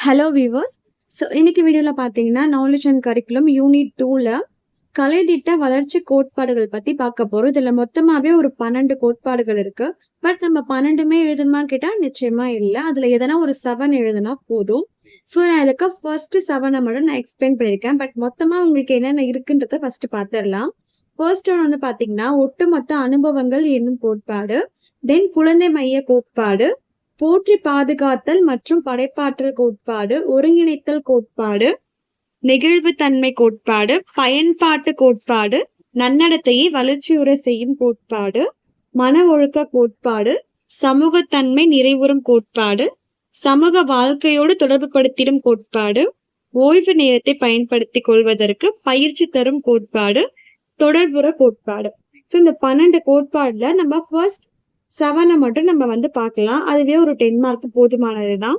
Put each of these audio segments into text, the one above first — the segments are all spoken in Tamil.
ஹலோ வீவர்ஸ் ஸோ இன்னைக்கு வீடியோவில் பார்த்தீங்கன்னா நாலேஜ் அண்ட் கரிக்குலம் யூனிட் டூவில் கலைத்திட்ட வளர்ச்சி கோட்பாடுகள் பற்றி பார்க்க போகிறோம் இதில் மொத்தமாகவே ஒரு பன்னெண்டு கோட்பாடுகள் இருக்குது பட் நம்ம பன்னெண்டுமே எழுதணுமான்னு கேட்டால் நிச்சயமாக இல்லை. அதில் எதனா ஒரு செவன் எழுதுனா போதும். ஸோ நான் இதுக்கு ஃபர்ஸ்ட் செவனை மட்டும் நான் எக்ஸ்பிளைன் பண்ணியிருக்கேன் பட் மொத்தமாக உங்களுக்கு என்னென்ன இருக்குன்றத ஃபர்ஸ்ட் பார்த்துடலாம் ஃபர்ஸ்ட் ஒன் வந்து பார்த்தீங்கன்னா ஒட்டுமொத்த அனுபவங்கள் என்னும் கோட்பாடு. தென் குழந்தை மைய கோட்பாடு. போற்றி பாதுகாத்தல் மற்றும் படைப்பாற்றல் கோட்பாடு ஒருங்கிணைத்தல் கோட்பாடு நெகிழ்வுத்தன்மை கோட்பாடு பயன்பாட்டு கோட்பாடு நன்னடத்தையை வளர்ச்சியுற செய்யும் கோட்பாடு மன ஒழுக்க கோட்பாடு சமூகத்தன்மை நிறைவுறும் கோட்பாடு சமூக வாழ்க்கையோடு தொடர்புபடுத்திடும் கோட்பாடு ஓய்வு நேரத்தை பயன்படுத்தி கொள்வதற்கு பயிற்சி தரும் கோட்பாடு தொடர்புற கோட்பாடு. ஸோ இந்த பன்னெண்டு கோட்பாடுல நம்ம ஃபர்ஸ்ட் செவனை மட்டும் நம்ம வந்து பார்க்கலாம். அதுவே ஒரு டென் மார்க் போதுமானது தான்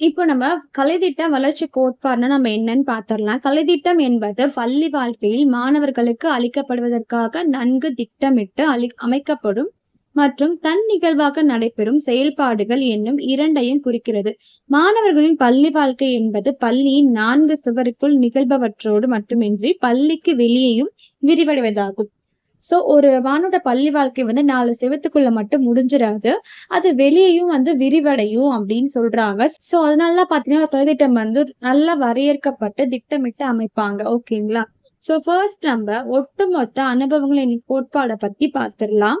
இப்போ நம்ம கலைத்திட்ட வளர்ச்சி கோட்பாடுனா நம்ம என்னன்னு பார்த்துடலாம். கலைத்திட்டம் என்பது பள்ளி வாழ்க்கையில் மாணவர்களுக்கு அளிக்கப்படுவதற்காக நன்கு திட்டமிட்டு அளி அமைக்கப்படும் மற்றும் தன் நிகழ்வாக நடைபெறும் செயல்பாடுகள் என்னும் இரண்டையும் குறிக்கிறது. மாணவர்களின் பள்ளி வாழ்க்கை என்பது பள்ளியின் நான்கு சுவருக்குள் நிகழ்பவற்றோடு மட்டுமின்றி பள்ளிக்கு வெளியேயும் விரிவடைவதாகும். சோ ஒரு வானோட பள்ளி வாழ்க்கை வந்து நாலு செவத்துக்குள்ள மட்டும் முடிஞ்சிடாது. அது வெளியையும் வந்து விரிவடையும் அப்படின்னு சொல்றாங்க. சோ அதனால பாத்தீங்கன்னா பிரதிட்டம் வந்து நல்லா வரையறுக்கப்பட்டு திட்டமிட்டு அமைப்பாங்க. ஓகேங்களா? சோ ஃபர்ஸ்ட் நம்ம ஒட்டுமொத்த அனுபவங்களின் கோட்பாடை பத்தி பார்த்துடலாம்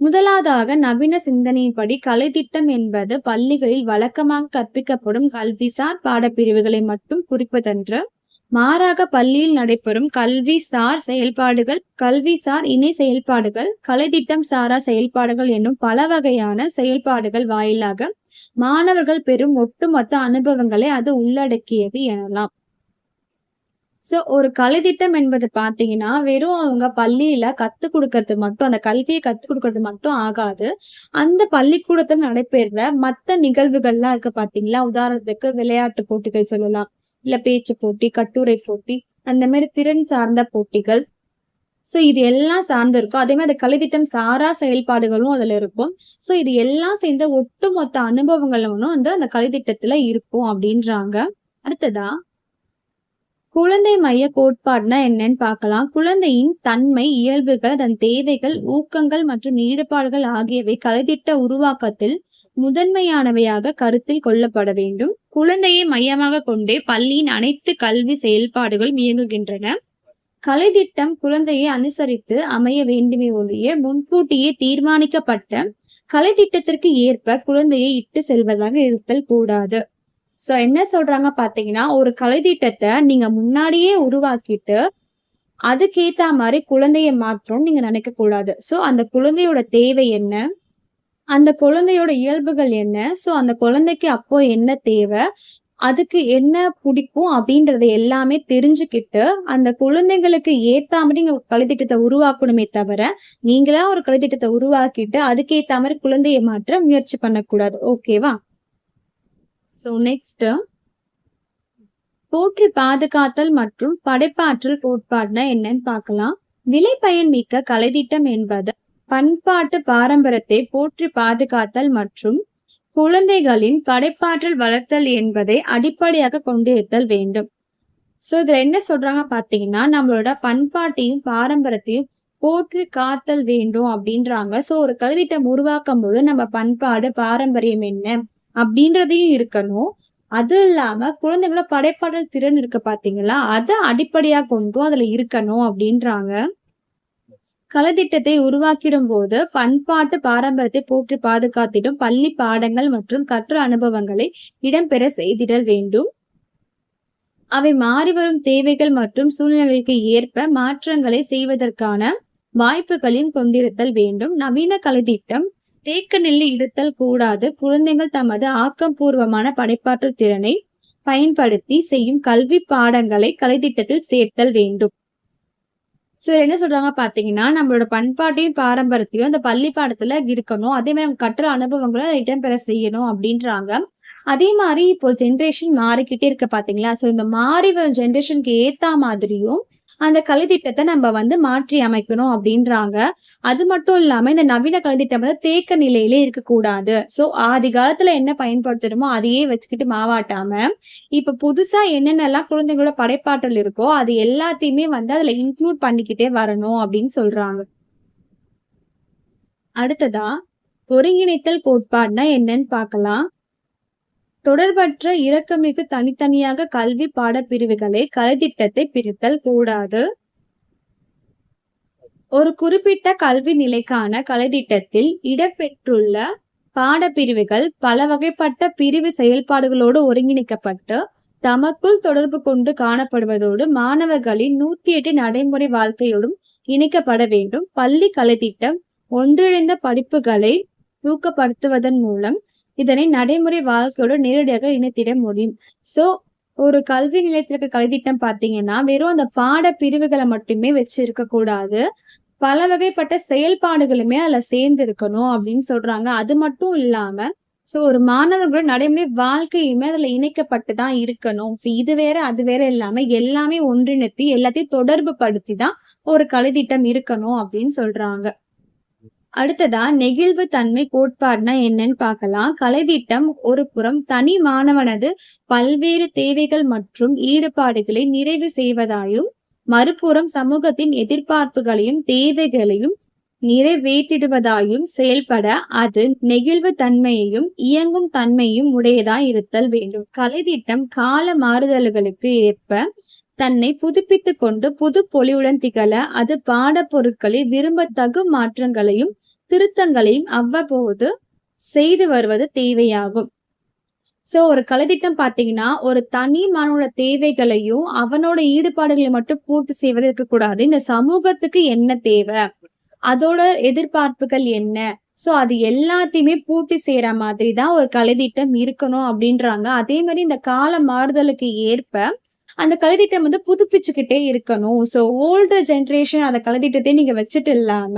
முதலாவதாக நவீன சிந்தனையின்படி கலை திட்டம் என்பது பள்ளிகளில் வழக்கமாக கற்பிக்கப்படும் கல்விசார் பாடப்பிரிவுகளை மட்டும் குறிப்பதன்று மாறாக பள்ளியில் நடைபெறும் கல்வி சார் செயல்பாடுகள் கல்வி சார் இணை செயல்பாடுகள் கலைத்திட்டம் சாரா செயல்பாடுகள் என்னும் பல வகையான செயல்பாடுகள் வாயிலாக மாணவர்கள் பெறும் ஒட்டுமொத்த அனுபவங்களை அது உள்ளடக்கியது எனலாம். சோ ஒரு கலைத்திட்டம் என்பது பாத்தீங்கன்னா வெறும் அவங்க பள்ளியில கத்து கொடுக்கறது மட்டும் அந்த கல்வியை கத்து கொடுக்கறது மட்டும் ஆகாது. அந்த பள்ளிக்கூடத்தில் நடைபெறுற மற்ற நிகழ்வுகள்லாம் இருக்கு பாத்தீங்களா உதாரணத்துக்கு விளையாட்டு போட்டிகள் சொல்லலாம். இல்ல பேச்சு போட்டி கட்டுரை போட்டி அந்த மாதிரி திறன் சார்ந்த போட்டிகள். ஸோ இது எல்லாம் சார்ந்து இருக்கும். அதே மாதிரி அந்த கலைத்திட்டம் சாரா செயல்பாடுகளும் அதில் இருக்கும். ஸோ இது எல்லாம் சேர்ந்த ஒட்டுமொத்த அனுபவங்களும் வந்து அந்த கலைத்திட்டத்துல இருக்கும் அப்படின்றாங்க. அடுத்ததா குழந்தை மைய கோட்பாடுனா என்னன்னு பார்க்கலாம். குழந்தையின் தன்மை இயல்புகள் அதன் தேவைகள் ஊக்கங்கள் மற்றும் ஈடுபாடுகள் ஆகியவை கலைத்திட்ட உருவாக்கத்தில் முதன்மையானவையாக கருத்தில் கொள்ளப்பட வேண்டும். குழந்தையை மையமாக கொண்டே பள்ளியின் அனைத்து கல்வி செயல்பாடுகளும் இயங்குகின்றன. கலைத்திட்டம் குழந்தையை அனுசரித்து அமைய வேண்டுமே ஒழிய முன்கூட்டியே தீர்மானிக்கப்பட்ட கலைத்திட்டத்திற்கு ஏற்ப குழந்தையை இட்டு செல்வதாக இருத்தல் கூடாது. ஸோ என்ன சொல்றாங்க பார்த்தீங்கன்னா ஒரு கலைத்திட்டத்தை நீங்க முன்னாடியே உருவாக்கிட்டு அதுக்கேத்த மாதிரி குழந்தைய மாத்திரம் நீங்க நினைக்க கூடாது. ஸோ அந்த குழந்தையோட தேவை என்ன? அந்த குழந்தையோட இயல்புகள் என்ன? ஸோ அந்த குழந்தைக்கு அப்போ என்ன தேவை? அதுக்கு என்ன பிடிக்கும் அப்படின்றத எல்லாமே தெரிஞ்சுக்கிட்டு அந்த குழந்தைங்களுக்கு ஏத்த மாதிரி நீங்க கலைத்திட்டத்தை உருவாக்கணுமே தவிர நீங்களா ஒரு கலைத்திட்டத்தை உருவாக்கிட்டு அதுக்கேத்த மாதிரி குழந்தைய மாற்ற முயற்சி பண்ணக்கூடாது. ஓகேவா ஸோ நெக்ஸ்ட் போற்றி பாதுகாத்தல் மற்றும் படைப்பாற்றல் கோட்பாடுனா என்னன்னு பார்க்கலாம். விலை பயன் மிக்க கலைத்திட்டம் என்பது பண்பாட்டு பாரம்பரியத்தை போற்றி பாதுகாத்தல் மற்றும் குழந்தைகளின் படைப்பாற்றல் வளர்த்தல் என்பதை அடிப்படையாக கொண்டிருத்தல் வேண்டும். சோ இதில் என்ன சொல்றாங்க பாத்தீங்கன்னா நம்மளோட பண்பாட்டையும் பாரம்பரியத்தையும் போற்றி காத்தல் வேண்டும் அப்படின்றாங்க. சோ ஒரு கல்வித்திட்டம் உருவாக்கும் போது நம்ம பண்பாடு பாரம்பரியம் என்ன? அப்படின்றதையும் இருக்கணும். அது இல்லாம குழந்தைங்களோட படைப்பாடல் திறன் இருக்கு பாத்தீங்களா? அதை அடிப்படையா கொண்டும் அதுல இருக்கணும் அப்படின்றாங்க. கலைத்திட்டத்தை உருவாக்கிடும் போது பண்பாட்டு பாரம்பரியத்தை போற்றி பாதுகாத்திடும் பள்ளி பாடங்கள் மற்றும் கற்ற அனுபவங்களை இடம்பெற செய்திடல் வேண்டும். அவை மாறிவரும் தேவைகள் மற்றும் சூழ்நிலைகளுக்கு ஏற்ப மாற்றங்களை செய்வதற்கான வாய்ப்புகளையும் கொண்டிருத்தல் வேண்டும். நவீன கலைத்திட்டம் தேக்க நெல்லி இடுத்தல் கூடாது. குழந்தைகள் தமது ஆக்கப்பூர்வமான படைப்பாற்றல் திறனை பயன்படுத்தி செய்யும் கல்வி பாடங்களை கலைத்திட்டத்தில் சேர்த்தல் வேண்டும். சோ என்ன சொல்றாங்க பாத்தீங்கன்னா நம்மளோட பண்பாட்டையும் பாரம்பரியத்தையும் அந்த பள்ளி பாடத்துல இருக்கணும். அதே மாதிரி நம்ம கற்ற அனுபவங்களை இடம்பெற செய்யணும் அப்படின்றாங்க. அதே மாதிரி இப்போ ஜென்ரேஷன் மாறிக்கிட்டே இருக்க பாத்தீங்களா சோ இந்த மாறி வரும் ஜென்ரேஷனுக்கு ஏத்த மாதிரியும் அந்த கலைத்திட்டத்தை நம்ம வந்து மாற்றி அமைக்கணும் அப்படின்றாங்க. அது மட்டும் இல்லாம இந்த நவீன கலைத்திட்டம் வந்து தேக்க நிலையிலே இருக்கக்கூடாது சோ ஆதி காலத்துல என்ன பயன்படுத்தணுமோ அதையே வச்சுக்கிட்டு மாவாட்டாம இப்ப புதுசா என்னென்னலாம் குழந்தைங்களோட படைப்பாற்றல் இருக்கோ அது எல்லாத்தையுமே வந்து அதுல இன்க்ளூட் பண்ணிக்கிட்டே வரணும் அப்படின்னு சொல்றாங்க. அடுத்ததா ஒருங்கிணைத்தல் கோட்பாடுனா என்னன்னு பார்க்கலாம். தொடர்பற்ற இரக்கமிகு தனித்தனியாக கல்வி பாடப்பிரிவுகளை கலைத்திட்டத்தை பிரித்தல் கூடாது. ஒரு குறிப்பிட்ட கல்வி நிலைக்கான கலைத்திட்டத்தில் இடம்பெற்றுள்ள பாடப்பிரிவுகள் பல வகைப்பட்ட பிரிவு செயல்பாடுகளோடு ஒருங்கிணைக்கப்பட்டு தமக்குள் தொடர்பு கொண்டு காணப்படுவதோடு மாணவர்களின் நூத்தி எட்டு நடைமுறை வாழ்க்கையோடும் இணைக்கப்பட வேண்டும். பள்ளி கலைத்திட்டம் ஒன்றிணைந்த படிப்புகளை ஊக்கப்படுத்துவதன் மூலம் இதனை நடைமுறை வாழ்க்கையோட நேரடியாக இணைத்திட முடியும். ஸோ ஒரு கல்வி நிலையத்திற்கு கல்வித்திட்டம் பார்த்தீங்கன்னா வெறும் அந்த பாட பிரிவுகளை மட்டுமே வச்சிருக்க கூடாது. பல வகைப்பட்ட செயல்பாடுகளுமே அதுல சேர்ந்து இருக்கணும் அப்படின்னு சொல்றாங்க. அது மட்டும் இல்லாம ஸோ ஒரு மாணவர்களோட நடைமுறை வாழ்க்கையுமே அதில் இணைக்கப்பட்டு தான் இருக்கணும். ஸோ இது வேற அது வேற இல்லாம எல்லாமே ஒன்றிணைத்தி எல்லாத்தையும் தொடர்பு படுத்தி தான் ஒரு கலைத்திட்டம் இருக்கணும் அப்படின்னு சொல்றாங்க. அடுத்ததா நெகிழ்வு தன்மை கோட்பாடுனா என்னன்னு பார்க்கலாம். கலைத்திட்டம் ஒரு புறம் தனி மாணவனது பல்வேறு தேவைகள் மற்றும் ஈடுபாடுகளை நிறைவு செய்வதாயும் மறுபுறம் சமூகத்தின் எதிர்பார்ப்புகளையும் தேவைகளையும் நிறைவேற்றிடுவதாயும் செயல்பட அது நெகிழ்வு தன்மையையும் இயங்கும் தன்மையும் உடையதாய் இருத்தல் வேண்டும். கலைத்திட்டம் கால மாறுதல்களுக்கு ஏற்ப தன்னை புதுப்பித்துக் கொண்டு புது பொலிவுடன் திகழ அது பாடப்பொருட்களில் விரும்பத்தகு மாற்றங்களையும் திருத்தங்களையும் அவ்வப்போது செய்து வருவது தேவையாகும். சோ ஒரு கலைத்திட்டம் பாத்தீங்கன்னா ஒரு தனி மாணவனோட தேவைகளையும் அவனோட ஈடுபாடுகளை மட்டும் பூர்த்தி செய்வது இருக்கக்கூடாது. இந்த சமூகத்துக்கு என்ன தேவை? அதோட எதிர்பார்ப்புகள் என்ன? சோ அது எல்லாத்தையுமே பூர்த்தி செய்யற மாதிரி தான் ஒரு கலைத்திட்டம் இருக்கணும் அப்படின்றாங்க. அதே மாதிரி இந்த கால மாறுதலுக்கு ஏற்ப அந்த கலைத்திட்டம் வந்து புதுப்பிச்சுக்கிட்டே இருக்கணும். ஸோ ஓல்டு ஜென்ரேஷன் அந்த கலைத்திட்டத்தை நீங்க வச்சுட்டு இல்லாம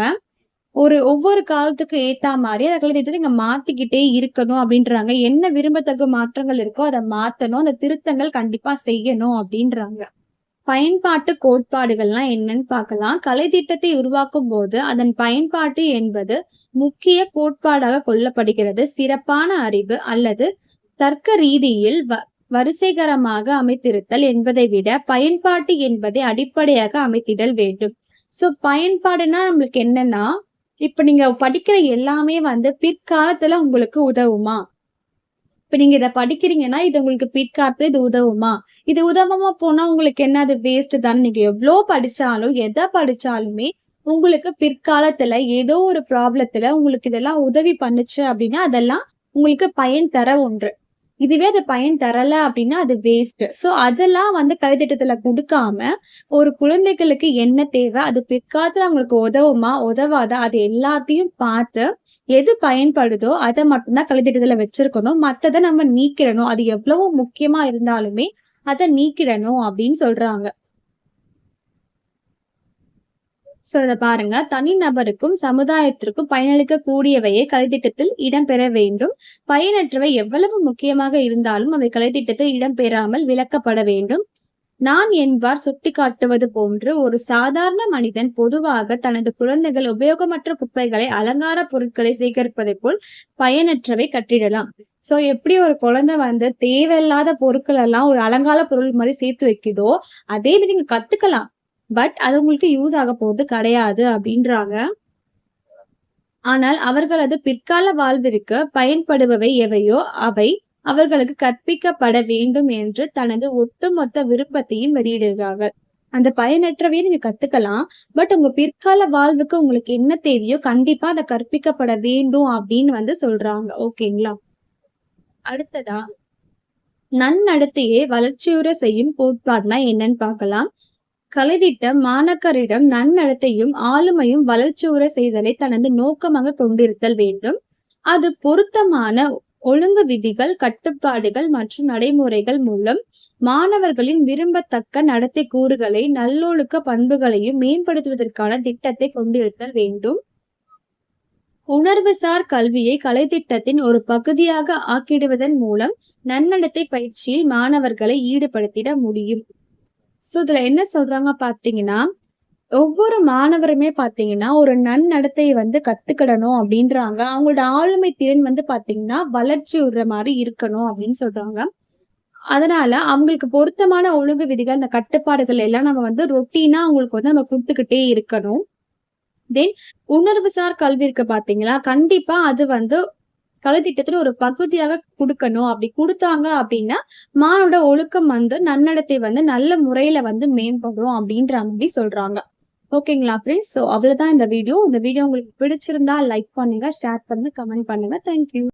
ஒரு ஒவ்வொரு காலத்துக்கு ஏத்தா மாதிரி அந்த கலைத்திட்டத்தை நீங்க மாத்திக்கிட்டே இருக்கணும் அப்படின்றாங்க. என்ன விரும்பத்தக்க மாற்றங்கள் இருக்கோ அதை மாத்தணும். அந்த திருத்தங்கள் கண்டிப்பா செய்யணும் அப்படின்றாங்க. பயன்பாட்டு கோட்பாடுகள்லாம் என்னன்னு பார்க்கலாம். கலை திட்டத்தை உருவாக்கும் போது அதன் பயன்பாட்டு என்பது முக்கிய கோட்பாடாக கொள்ளப்படுகிறது. சிறப்பான அறிவு அல்லது தர்க்க ரீதியில் வரிசைகரமாக அமைத்திருத்தல் என்பதை விட பயன்பாட்டு என்பதை அடிப்படையாக அமைத்திடல் வேண்டும். சோ பயன்பாடுனா நம்மளுக்கு என்னன்னா இப்ப நீங்க படிக்கிற எல்லாமே வந்து பிற்காலத்துல உங்களுக்கு உதவுமா? இப்ப நீங்க இதை படிக்கிறீங்கன்னா இது உங்களுக்கு பிற்காலத்துல இது உதவுமா? இது உதவாம போனா உங்களுக்கு என்ன அது வேஸ்ட் தானே? நீங்க எவ்வளோ படிச்சாலும் எதை படிச்சாலுமே உங்களுக்கு பிற்காலத்துல ஏதோ ஒரு ப்ராப்ளத்துல உங்களுக்கு இதெல்லாம் உதவி பண்ணுச்சு அப்படின்னா அதெல்லாம் உங்களுக்கு பயன் தர ஒன்று. இதுவே அது பயன் தரல அப்படின்னா அது வேஸ்ட் ஸோ அதெல்லாம் வந்து கலைத்திட்டத்துல கொடுக்காம ஒரு குழந்தைகளுக்கு என்ன தேவை அது பிற்காலத்துல அவங்களுக்கு உதவுமா உதவாதா அது எல்லாத்தையும் பார்த்து எது பயன்படுதோ அதை மட்டும்தான் கலைத்திட்டத்துல வச்சிருக்கணும். மற்றதை நம்ம நீக்கிடணும். அது எவ்வளவு முக்கியமா இருந்தாலுமே அதை நீக்கிடணும் அப்படின்னு சொல்றாங்க. சொல்ல இத பாருங்க தனிநபருக்கும் சமுதாயத்திற்கும் பயனளிக்க கூடியவையே கலைத்திட்டத்தில் இடம்பெற வேண்டும். பயனற்றவை எவ்வளவு முக்கியமாக இருந்தாலும் அவை கலைத்திட்டத்தில் இடம்பெறாமல் விளக்கப்பட வேண்டும். நான் என்பார் சுட்டிக்காட்டுவது போன்று ஒரு சாதாரண மனிதன் பொதுவாக தனது குழந்தைகள் உபயோகமற்ற குப்பைகளை அலங்கார பொருட்களை சேகரிப்பதை போல் பயனற்றவை கட்டிடலாம். சோ எப்படி ஒரு குழந்தை வந்து தேவையில்லாத பொருட்கள் எல்லாம் ஒரு அலங்கார பொருள் மாதிரி சேர்த்து வைக்குதோ அதே மாதிரி நீங்க கத்துக்கலாம். பட் அது உங்களுக்கு யூஸ் ஆக போறது கிடையாது அப்படின்றாங்க. ஆனால் அவர்களது பிற்கால வாழ்விற்கு பயன்படுபவை எவையோ அவை அவர்களுக்கு கற்பிக்கப்பட வேண்டும் என்று தனது ஒட்டுமொத்த விருப்பத்தையும் வெளியிடுகிறார்கள். அந்த பயனற்றவையை நீங்க கத்துக்கலாம். பட் உங்க பிற்கால வாழ்வுக்கு உங்களுக்கு என்ன தேவையோ கண்டிப்பா அதை கற்பிக்கப்பட வேண்டும் அப்படின்னு வந்து சொல்றாங்க. ஓகேங்களா? அடுத்ததா நன்னடத்தையே வளர்ச்சியுற செய்யும் கோட்பாடுனா என்னன்னு பார்க்கலாம். கலைத்திட்டம் மாணக்கரிடம் நன்னடத்தையும் ஆளுமையும் வளர்ச்சியுற செய்தலை தனது நோக்கமாக கொண்டிருத்தல் வேண்டும். அது பொருத்தமான ஒழுங்கு விதிகள் கட்டுப்பாடுகள் மற்றும் நடைமுறைகள் மூலம் மாணவர்களின் விரும்பத்தக்க நடத்தை கூறுகளை நல்லொழுக்க பண்புகளையும் மேம்படுத்துவதற்கான திட்டத்தை கொண்டிருத்தல் வேண்டும். உணர்வுசார் கல்வியை கலைத்திட்டத்தின் ஒரு பகுதியாக ஆக்கிடுவதன் மூலம் நன்னடத்தை பயிற்சியில் மாணவர்களை ஈடுபடுத்திட முடியும். ஸோ இதில் என்ன சொல்கிறாங்க பார்த்தீங்கன்னா ஒவ்வொரு மாணவருமே பார்த்தீங்கன்னா ஒரு நன்னடத்தையை வந்து கத்துக்கிடணும் அப்படின்றாங்க. அவங்களோட ஆளுமை திறன் வந்து பார்த்தீங்கன்னா வளர்ச்சி விடுற மாதிரி இருக்கணும் அப்படின்னு சொல்றாங்க. அதனால அவங்களுக்கு பொருத்தமான ஒழுங்கு விதிகள் அந்த கட்டுப்பாடுகள் எல்லாம் நம்ம வந்து ரொட்டீனா அவங்களுக்கு வந்து நம்ம கொடுத்துக்கிட்டே இருக்கணும். தென் உணர்வுசார் கல்வி இருக்கு பாத்தீங்களா? கண்டிப்பா அது வந்து கலைத்திட்டத்துல ஒரு பகுதியாக கொடுக்கணும். அப்படி கொடுத்தாங்க அப்படின்னா மானோட ஒழுக்கம் வந்து நன்னடத்தை வந்து நல்ல முறையில வந்து மேம்படும் அப்படின்ற மாதிரி சொல்றாங்க. ஓகேங்களா ஃப்ரெண்ட்ஸ் ஸோ அவ்வளவுதான் இந்த வீடியோ இந்த வீடியோ உங்களுக்கு பிடிச்சிருந்தா லைக் பண்ணுங்க ஷேர் பண்ணுங்க கமெண்ட் பண்ணுங்க. தேங்க்யூ